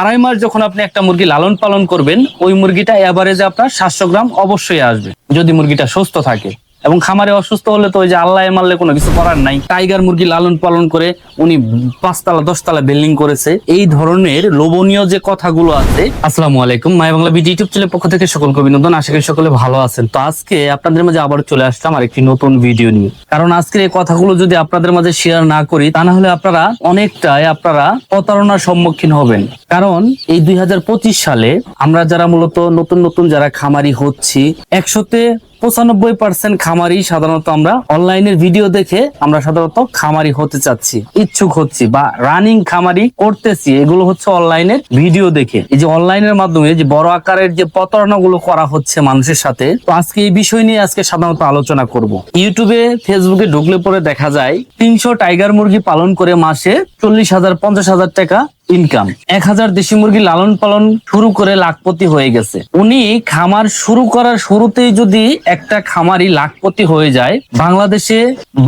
আড়াই মাস যখন আপনি একটা মুরগি লালন পালন করবেন, ওই মুরগিটা এভারেজে আপনার সাতশো গ্রাম অবশ্যই আসবে, যদি মুরগিটা সুস্থ থাকে। এবং খামারে অসুস্থ হলে তো ওই যে আল্লাহ মারলে কোনো কিছু করার নাই। টাইগার মুরগি লালন পালন করে উনি পাঁচতলা, দশতলা বিল্ডিং করেছে। এই ধরনের লোভনীয় যে কথাগুলো আছে, আসসালামু আলাইকুম। মাই বাংলা বিডি ইউটিউব চ্যানেলের পক্ষ থেকে সকলকে অভিনন্দন। আশা করি সকলে ভালো আছেন। তো আজকে আপনাদের মাঝে আবার চলে আসলাম আর একটি নতুন ভিডিও নিয়ে। কারণ আজকের এই কথাগুলো যদি আপনাদের মাঝে শেয়ার না করি, তা না হলে আপনারা অনেকটাই আপনারা প্রতারণার সম্মুখীন হবেন। কারণ এই দুই হাজার পঁচিশ সালে আমরা যারা মূলত নতুন নতুন যারা খামারি হচ্ছি একশোতে পঁচানব্বই পার্সেন্ট খামারি সাধারণত আমরা অনলাইনের ভিডিও দেখে আমরা সাধারণত খামারি হতে চাচ্ছি, ইচ্ছুক হচ্ছি বা রানিং খামারি করতেছি, এগুলো হচ্ছে অনলাইনের ভিডিও দেখে। এই যে অনলাইনের মাধ্যমে যে বড় আকারের যে প্রতারণাগুলো করা হচ্ছে মানুষের সাথে, তো আজকে এই বিষয় নিয়ে আজকে সাধারণত আলোচনা করব। ইউটিউবে ফেসবুকে ঢুকলে পরে দেখা যায়, তিনশো টাইগার মুরগি পালন করে মাসে চল্লিশ হাজার, পঞ্চাশ হাজার টাকা ইনকাম এক হাজার দেশি মুরগি লালন পালন শুরু করে লাখপতি হয়ে গেছে। উনি খামার শুরু করার শুরুতেই যদি একটা খামারি লাখপতি হয়ে যায়, বাংলাদেশে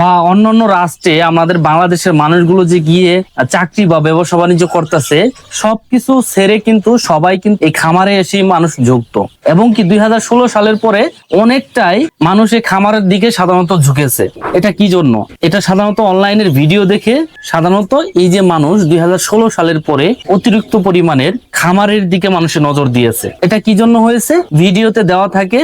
বা অন্যান্য রাষ্ট্রে আমাদের বাংলাদেশের মানুষগুলো যে গিয়ে চাকরি বা ব্যবসা বাণিজ্য করতেছে, সবকিছু ছেড়ে কিন্তু সবাই কিন্তু এই খামারে এসে মানুষ যুক্ত। এবং কি দুই হাজার ষোলো সালের পরে অনেকটাই মানুষ এই খামারের দিকে সাধারণত ঝুঁকেছে। এটা কি জন্য? এটা সাধারণত অনলাইনের ভিডিও দেখে সাধারণত এই যে মানুষ দুই হাজার ষোলো সালের পরে অতিরিক্ত পরিমাণের খামারের দিকে মানুষের নজর দিয়েছে। এটা কি জন্য হয়েছে? ভিডিওতে দেওয়া থাকে,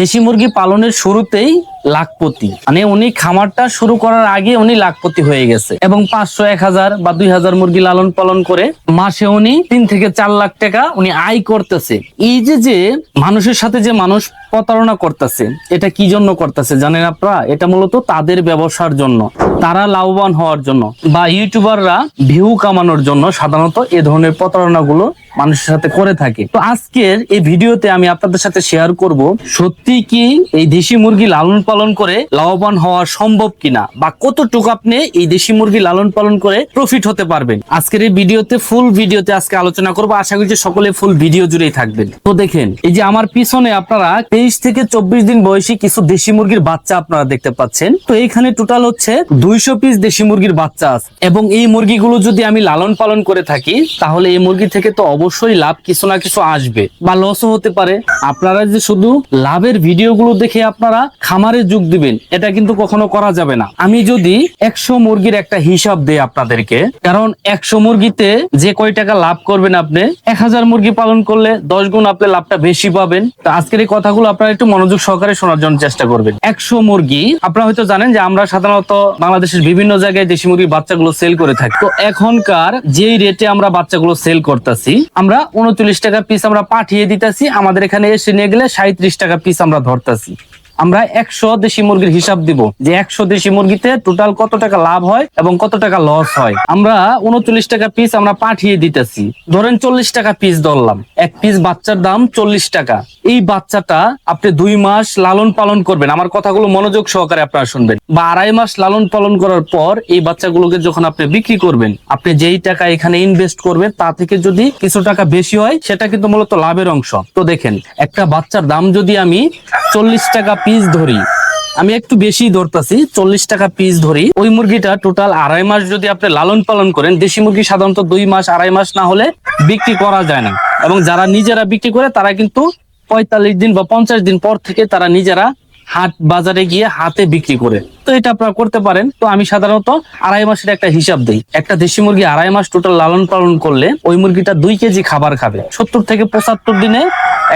দেশি মুরগি পালনের শুরুতেই লাখপতি। মানে উনি খামারটা শুরু করার আগে উনি লাখপতি হয়ে গেছে এবং পাঁচশো এক হাজার বা দুই হাজার মুরগি লালন পালন করে মাসে উনি তিন থেকে চার লাখ টাকা উনি আয় করতেছে। এই যে যে মানুষের সাথে যে মানুষ প্রতারণা করতেছে, এটা কি জন্য করতেছে জানেন আপনারা? এটা মূলত তাদের ব্যবসার জন্য, তারা লাভবান হওয়ার জন্য বা ইউটিউবাররা ভিউ কামানোর জন্য সাধারণত এ ধরনের প্রতারণাগুলো মানুষের সাথে করে থাকে। তো আজকের এই ভিডিওতে আমি আপনাদের সাথে শেয়ার করব, সত্যি কি এই দেশি মুরগি লালন পালন করে লাভবান হওয়া সম্ভব কিনা বা কতটুকু আপনি এই দেশি মুরগি লালন পালন করে প্রফিট হতে পারবেন? আজকের এই ভিডিওতে ফুল ভিডিওতে আজকে আলোচনা করব। আশা করি যে সকলে ফুল ভিডিও জুড়েই থাকবেন। তো দেখেন, এই যে আমার পিছনে আপনারা তেইশ থেকে চব্বিশ দিন বয়সী কিছু দেশি মুরগির বাচ্চা আপনারা দেখতে পাচ্ছেন। তো এইখানে টোটাল হচ্ছে দুইশো পিস দেশি মুরগির বাচ্চা আছে। এবং এই মুরগিগুলো যদি আমি লালন পালন করে থাকি, তাহলে এই মুরগি থেকে তো অবশ্যই লাভ কিছু না কিছু আসবে। বা লসও হতে পারে। আপনারা যে শুধু লাভের ভিডিওগুলো দেখে আপনারা খামারে যোগ দিবেন, এটা কিন্তু কখনো করা যাবে না। আমি যদি একশো মুরগির একটা হিসাব দেই আপনাদেরকে, কারণ একশো মুরগিতে যে কয় টাকা লাভ করবেন আপনি, এক হাজার মুরগি পালন করলে দশ গুণ আপনি লাভটা বেশি পাবেন। তো আজকের এই কথাগুলো আপনারা একটু মনোযোগ সহকারে শোনার জন্য চেষ্টা করবেন। একশো মুরগি, আপনারা হয়তো জানেন যে আমরা সাধারণত বাংলাদেশের বিভিন্ন জায়গায় দেশি মুরগির বাচ্চাগুলো সেল করে থাকি। তো এখনকার যেই রেটে আমরা বাচ্চাগুলো সেল করতেছি, আমরা উনচল্লিশ টাকা পিস আমরা পাঠিয়ে দিতেছি, আমাদের এখানে এসে নিয়ে গেলে সাঁত্রিশ টাকা পিস আমরা ধরতেছি। আমরা একশো দেশি মুরগির হিসাব দিব যে একশো দেশি মুরগিতে টোটাল কত টাকা লাভ হয় এবং কত টাকা লস হয়। আমরা উনচল্লিশ টাকা পিস আমরা পাঠিয়ে দিতেছি। ধরেন চল্লিশ টাকা পিস ধরলাম। এক পিস বাচ্চার দাম চল্লিশ টাকা। এই বাচ্চাটা আপনি দুই মাস লালন পালন করবেন। আমার কথাগুলো মনোযোগ সহকারে আপনারা শুনবেন। বা আড়াই মাস লালন পালন করার পর এই বাচ্চাগুলোকে যখন আপনি বিক্রি করবেন, আপনি যেই টাকা এখানে ইনভেস্ট করবেন, তা থেকে যদি কিছু টাকা বেশি হয়, সেটা কিন্তু মূলত লাভের অংশ। তো দেখেন, একটা বাচ্চার দাম যদি আমি চল্লিশ টাকা পিস ধরি। আমি একটু বেশি ধরতেছি চল্লিশ টাকা পিস ধরি। ওই মুরগিটা টোটাল আড়াই মাস যদি আপনি লালন পালন করেন, দেশি মুরগি সাধারণত দুই মাস, আড়াই মাস না হলে বিক্রি করা যায় না। এবং যারা নিজেরা বিক্রি করে, তারা কিন্তু পঁয়তাল্লিশ দিন বা পঞ্চাশ দিন পর থেকে তারা নিজেরা হাট বাজারে গিয়ে হাতে বিক্রি করে। তো এটা আপনারা করতে পারেন। তো আমি সাধারণত আড়াই মাসের একটা হিসাব দিই। একটা দেশি মুরগি আড়াই মাস টোটাল লালন পালন করলে ওই মুরগিটা দুই কেজি খাবার খাবে। সত্তর থেকে পঁচাত্তর দিনে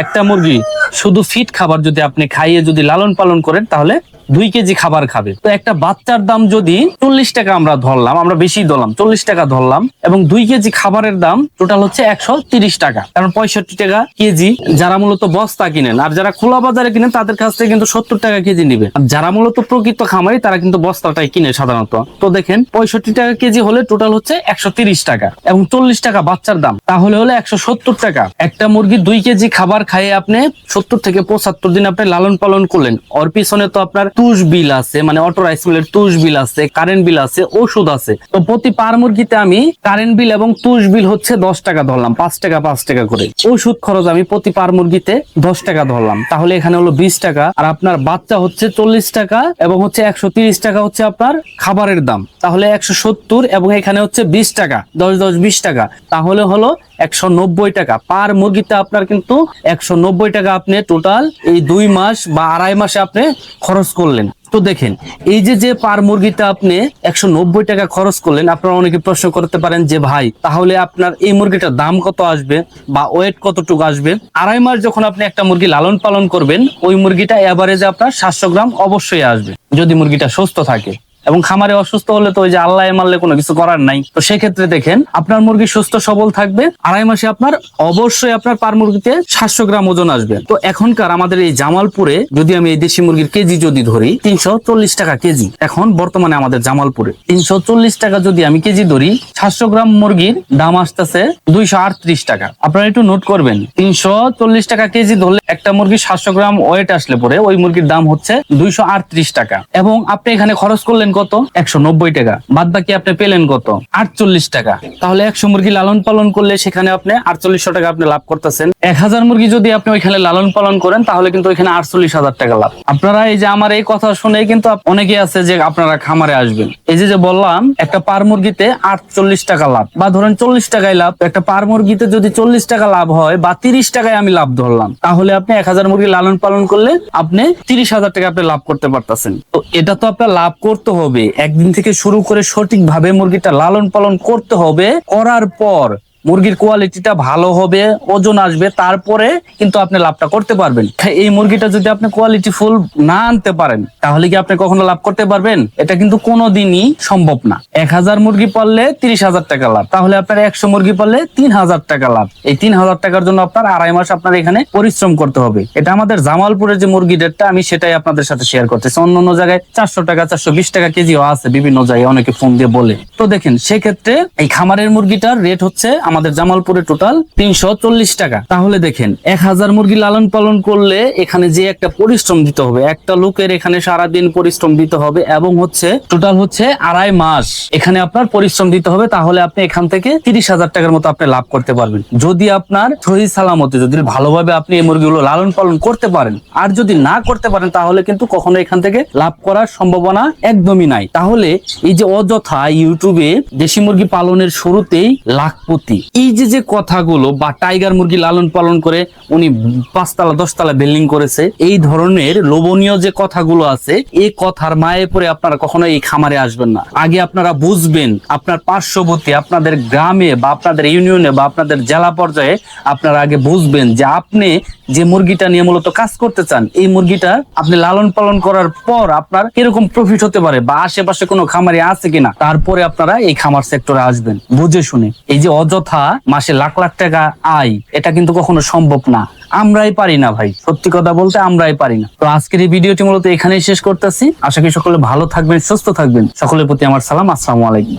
একটা মুরগি শুধু ফিট খাবার যদি আপনি খাইয়ে যদি লালন পালন করেন, তাহলে দুই কেজি খাবার খাবে। তো একটা বাচ্চার দাম যদি চল্লিশ টাকা আমরা ধরলাম, আমরা বেশি ধরলাম, চল্লিশ টাকা ধরলাম, এবং দুই কেজি খাবারের দাম টোটাল হচ্ছে একশো তিরিশ টাকা। কারণ পঁয়ষট্টি টাকা কেজি যারা মূলত বস্তা কিনেন, আর যারা খোলা বাজারে কিনেন, তাদের কাছ থেকে কিন্তু সত্তর টাকা কেজি নিবে। আর যারা মূলত প্রকৃত খামারি, তারা কিন্তু বস্তাটাই কিনে সাধারণত। তো দেখেন, পঁয়ষট্টি টাকা কেজি হলে টোটাল হচ্ছে একশো তিরিশ টাকা, এবং চল্লিশ টাকা বাচ্চার দাম। তাহলে হলে একশো সত্তর টাকা। একটা মুরগি দুই কেজি খাবার খাইয়ে আপনি সত্তর থেকে পঁচাত্তর দিন আপনি লালন পালন করলেন, ওর পিছনে তো আপনার তুষ বিল আছে মানে অটো রাইস মিলের তুষ বিল আছে কারেন্ট বিল আছে, ওষুধ আছে। তো প্রতি পার মুরগিতে আমি কারেন্ট বিল এবং তুষ বিল হচ্ছে দশ টাকা ধরলাম, পাঁচ টাকা পাঁচ টাকা করে। ওষুধ খরচ আমি প্রতি পার মুরগিতে দশ টাকা ধরলাম। তাহলে এখানে হলো বিশ টাকা, আর আপনার বাচ্চা হচ্ছে চল্লিশ টাকা এবং হচ্ছে একশো টাকা হচ্ছে আপনার খাবারের দাম। তাহলে একশো সত্তর এবং এখানে হচ্ছে বিশ টাকা, দশ দশ, বিশ টাকা। তাহলে হলো একশো নব্বই টাকা। পার মুরগিতে আপনার কিন্তু একশো নব্বই টাকা আপনি টোটাল এই দুই মাস বা আড়াই মাসে আপনি খরচ করলেন। তো দেখেন, এই যে যে পার মুরগিতে আপনি একশো নব্বই টাকা খরচ করলেন, আপনারা অনেকে প্রশ্ন করতে পারেন যে, ভাই, তাহলে আপনার এই মুরগিটার দাম কত আসবে বা ওয়েট কতটুকু আসবে? আড়াই মাস যখন আপনি একটা মুরগি লালন পালন করবেন, ওই মুরগিটা এভারেজে আপনার সাতশো গ্রাম অবশ্যই আসবে, যদি মুরগিটা সুস্থ থাকে। এবং খামারে অসুস্থ হলে তো ওই যে আল্লাহ মারলে কোনো কিছু করার নাই। তো সেক্ষেত্রে দেখেন, আপনার মুরগি সুস্থ, সবল থাকবে। আড়াই মাসে আপনার অবশ্যই আপনার পার মুরগিতে সাতশো গ্রাম ওজন আসবে। তো এখনকার আমাদের এই জামালপুরে, যদি আমি এই দেশি মুরগির কেজি যদি ধরি, তিনশো চল্লিশ টাকা কেজি। এখন বর্তমানে আমাদের জামালপুরে। তিনশো চল্লিশ টাকা যদি আমি কেজি ধরি, সাতশো গ্রাম মুরগির দাম আসতেছে দুইশো আটত্রিশ টাকা। আপনারা একটু নোট করবেন, তিনশো চল্লিশ টাকা কেজি ধরলে একটা মুরগি সাতশো গ্রাম ওয়েট আসলে পরে ওই মুরগির দাম হচ্ছে দুইশো আটত্রিশ টাকা। এবং আপনি এখানে খরচ করলেন কত? একশো নব্বই টাকা। বাদ বাকি আপনি পেলেন কত? আটচল্লিশ টাকা। তাহলে একশো মুরগি লালন পালন করলে সেখানে আপনি আটচল্লিশশো টাকা আপনি লাভ করতেছেন। এক হাজার মুরগি যদি আপনি ওইখানে লালন পালন করেন, তাহলে কিন্তু ওইখানে আটচল্লিশ হাজার টাকা লাভ। আপনারা এই যে আমার এই কথা শুনে কিন্তু অনেকেই আছে যে আপনারা খামারে আসবেন। এই যে যে বললাম, একটা পার মুরগিতে আটচল্লিশ টাকা লাভ বা ধরেন চল্লিশ টাকায় লাভ। একটা পার মুরগিতে যদি চল্লিশ টাকা লাভ হয় বা তিরিশ টাকায় আমি লাভ ধরলাম, তাহলে আপনি এক হাজার মুরগি লালন পালন করলে আপনি তিরিশ হাজার টাকা আপনি লাভ করতে পারতেছেন। তো এটা তো আপনার লাভ করতে হবে। একদিন থেকে শুরু করে সঠিকভাবে মুরগিটা লালন পালন করতে হবে। করার পর মুরগির কোয়ালিটিটা ভালো হবে, ওজন আসবে, তারপরে কিন্তু আপনি লাভটা করতে পারবেন। এই মুরগিটা যদি আপনি কোয়ালিটি ফুল না আনতে পারেন, তাহলে কি আপনি কখনো লাভ করতে পারবেন? এটা কিন্তু কোনোদিনই সম্ভব না। এক হাজার মুরগি পাললে তিরিশ হাজার টাকা লাভ, তাহলে আপনার একশো মুরগি পাললে তিন হাজার টাকা লাভ। এই তিন হাজার টাকার জন্য আপনার আড়াই মাস আপনার এখানে পরিশ্রম করতে হবে। এটা আমাদের জামালপুরের যে মুরগি রেটটা, আমি সেটাই আপনাদের সাথে শেয়ার করতেছি। অন্য অন্য জায়গায় চারশো টাকা, চারশো বিশ টাকা কেজিও আছে, বিভিন্ন জায়গায় অনেকে ফোন দিয়ে বলে। তো দেখেন, সেক্ষেত্রে এই খামারের মুরগিটার রেট হচ্ছে আমাদের জামালপুরে টোটাল তিনশো চল্লিশ টাকা। তাহলে দেখেন, এক হাজার মুরগি লালন পালন করলে এখানে যে একটা পরিশ্রম দিতে হবে, একটা লোকের এখানে সারাদিন পরিশ্রম দিতে হবে এবং হচ্ছে টোটাল হচ্ছে আড়াই মাস এখানে আপনার পরিশ্রম দিতে হবে, তাহলে আপনি এখান থেকে তিরিশ হাজার টাকার মতো আপনি লাভ করতে পারবেন। যদি আপনার সহি সালামতে, যদি ভালোভাবে আপনি এই মুরগিগুলো লালন পালন করতে পারেন, আর যদি না করতে পারেন, তাহলে কিন্তু কখনো এখান থেকে লাভ করার সম্ভাবনা একদমই নাই। তাহলে এই যে অযথা ইউটিউবে দেশি মুরগি পালনের শুরুতেই লাখপতি এই যে যে কথাগুলো বা টাইগার মুরগি লালন পালন করে উনি পাঁচতলা, দশতলা বিল্ডিং করেছে, এই ধরনের লোভনীয় যে কথাগুলো আছে, এই কথার মায়ে পরে আপনারা কখনো এই খামারে আসবেন না। আগে আপনারা বুঝবেন, আপনার পার্শ্ববর্তী, আপনাদের গ্রামে বা আপনাদের ইউনিয়নে বা আপনাদের জেলা পর্যায়ে আপনারা আগে বুঝবেন যে আপনি যে মুরগিটা নিয়ে মূলত কাজ করতে চান, এই মুরগিটা আপনি লালন পালন করার পর আপনার কীরকম প্রফিট হতে পারে বা আশেপাশে কোনো খামারে আছে কিনা, তারপরে আপনারা এই খামার সেক্টরে আসবেন। বুঝে শুনে। এই যে অযথা মাসে লাখ লাখ টাকা আয়, এটা কিন্তু কখনো সম্ভব না। আমরাই পারি না ভাই, সত্যি কথা বলতে আমরাই পারি না। তো আজকের এই ভিডিওটি মূলত এখানেই শেষ করতেছি। আশা করি সকলে ভালো থাকবেন, সুস্থ থাকবেন। সকলের প্রতি আমার সালাম, আসসালামু আলাইকুম।